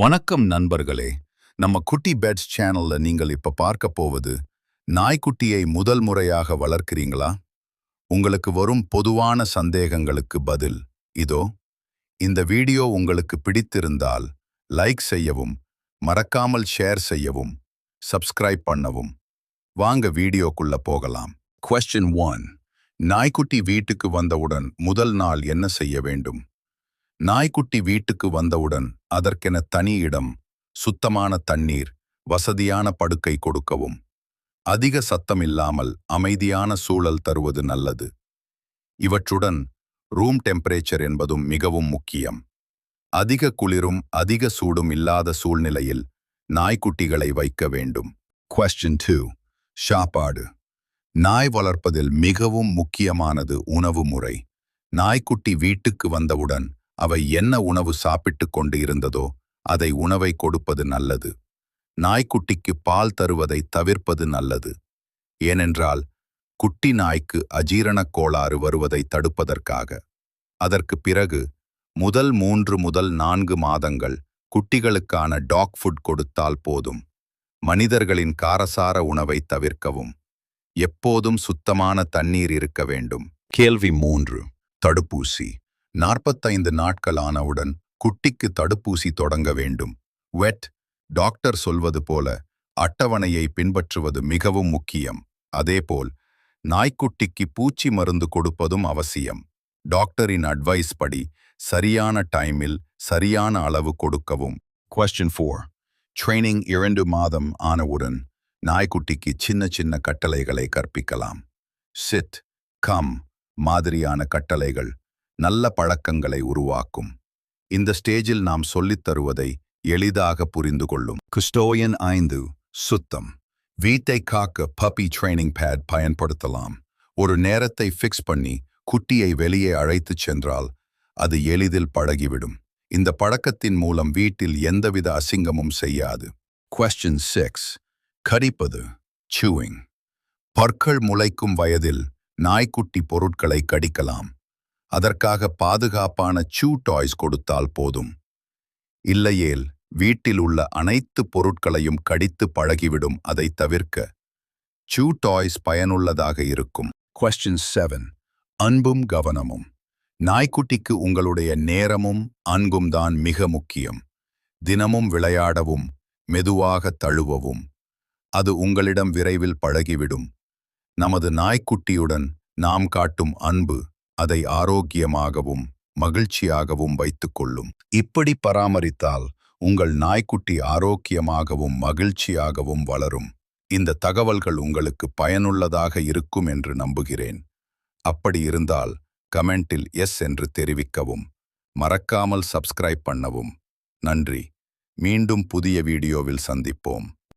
வணக்கம் நண்பர்களே. நம்ம குட்டி பெட்ஸ் சேனல்ல நீங்கள் இப்ப பார்க்க போவது நாய்க்குட்டியை முதல் முறையாக வளர்க்கிறீங்களா? உங்களுக்கு வரும் பொதுவான சந்தேகங்களுக்கு பதில் இதோ இந்த வீடியோ உங்களுக்கு பிடித்திருந்தால் லைக் செய்யவும் மறக்காமல் ஷேர் செய்யவும் சப்ஸ்கிரைப் பண்ணவும். வாங்க வீடியோக்குள்ள போகலாம். கொஸ்டின் ஒன் நாய்க்குட்டி வீட்டுக்கு வந்தவுடன் முதல் நாள் என்ன செய்ய வேண்டும்? நாய்க்குட்டி வீட்டுக்கு வந்தவுடன் அதற்கென தனி இடம் சுத்தமான தண்ணீர் வசதியான படுக்கை கொடுக்கவும். அதிக சத்தம் இல்லாமல் அமைதியான சூழல் தருவது நல்லது. இவற்றுடன் ரூம் டெம்பரேச்சர் என்பதும் மிகவும் முக்கியம். அதிக குளிரும் அதிக சூடும் இல்லாத சூழ்நிலையில் நாய்க்குட்டிகளை வைக்க வேண்டும். கொஸ்டின் டூ சாப்பாடு. நாய் வளர்ப்பதில் மிகவும் முக்கியமானது உணவு முறை. நாய்க்குட்டி வீட்டுக்கு வந்தவுடன் அவை என்ன உணவு சாப்பிட்டுக் கொண்டு இருந்ததோ அதை உணவை கொடுப்பது நல்லது. நாய்க்குட்டிக்கு பால் தருவதை தவிர்ப்பது நல்லது. ஏனென்றால் குட்டி நாய்க்கு அஜீரணக் கோளாறு வருவதை தடுப்பதற்காக. அதற்கு பிறகு முதல் மூன்று முதல் நான்கு மாதங்கள் குட்டிகளுக்கான டாக் ஃபுட் கொடுத்தால் போதும். மனிதர்களின் காரசார உணவை தவிர்க்கவும். எப்போதும் சுத்தமான தண்ணீர் இருக்க வேண்டும். கேள்வி மூன்று. தடுப்பூசி. நாற்பத்தைந்து நாட்கள் ஆனவுடன் குட்டிக்கு தடுப்பூசி தொடங்க வேண்டும். வெட் டாக்டர் சொல்வது போல அட்டவணையை பின்பற்றுவது மிகவும் முக்கியம். அதேபோல் நாய்க்குட்டிக்கு பூச்சி மருந்து கொடுப்பதும் அவசியம். டாக்டரின் அட்வைஸ் படி சரியான டைமில் சரியான அளவு கொடுக்கவும். கொஸ்டின் ஃபோர் ட்ரைனிங் இரண்டு மாதம் ஆனவுடன் நாய்க்குட்டிக்கு சின்ன சின்ன கட்டளைகளை கற்பிக்கலாம். சிட் கம் மாதிரியான கட்டளைகள் நல்ல பழக்கங்களை உருவாக்கும். இந்த ஸ்டேஜில் நாம் சொல்லித் தருவதை எளிதாக புரிந்து கொள்ளும். குஸ்டோயன் ஐந்து சுத்தம். வீட்டை காக்க பப்பி ட்ரைனிங் பேட் பயன்படுத்தலாம். ஒரு நேரத்தை ஃபிக்ஸ் பண்ணி குட்டியை வெளியே அழைத்துச் சென்றால் அது எளிதில் பழகிவிடும். இந்த பழக்கத்தின் மூலம் வீட்டில் எந்தவித அசிங்கமும் செய்யாது. கொஸ்டின் சிக்ஸ் கடிப்பது சூவிங் பற்கள் முளைக்கும் வயதில் நாய்க்குட்டி பொருட்களை கடிக்கலாம். அதற்காக பாதுகாப்பான சூ டாய்ஸ் கொடுத்தால் போதும். இல்லையேல் வீட்டில் உள்ள அனைத்து பொருட்களையும் கடித்து பழகிவிடும் அதை தவிர்க்க சூ டாய்ஸ் பயனுள்ளதாக இருக்கும். கொஸ்டின் செவன் அன்பும் கவனமும். நாய்க்குட்டிக்கு உங்களுடைய நேரமும் அன்பும் தான் மிக முக்கியம். தினமும் விளையாடவும் மெதுவாக தழுவவும். அது உங்களிடம் விரைவில் பழகிவிடும். நமது நாய்க்குட்டியுடன் நாம் காட்டும் அன்பு அதை ஆரோக்கியமாகவும் மகிழ்ச்சியாகவும் வைத்துக்கொள்ளும். இப்படி பராமரித்தால் உங்கள் நாய்க்குட்டி ஆரோக்கியமாகவும் மகிழ்ச்சியாகவும் வளரும். இந்த தகவல்கள் உங்களுக்கு பயனுள்ளதாக இருக்கும் என்று நம்புகிறேன். அப்படி இருந்தால் கமெண்டில் எஸ் என்று தெரிவிக்கவும் மறக்காமல் சப்ஸ்கிரைப் பண்ணவும். நன்றி. மீண்டும் புதிய வீடியோவில் சந்திப்போம்.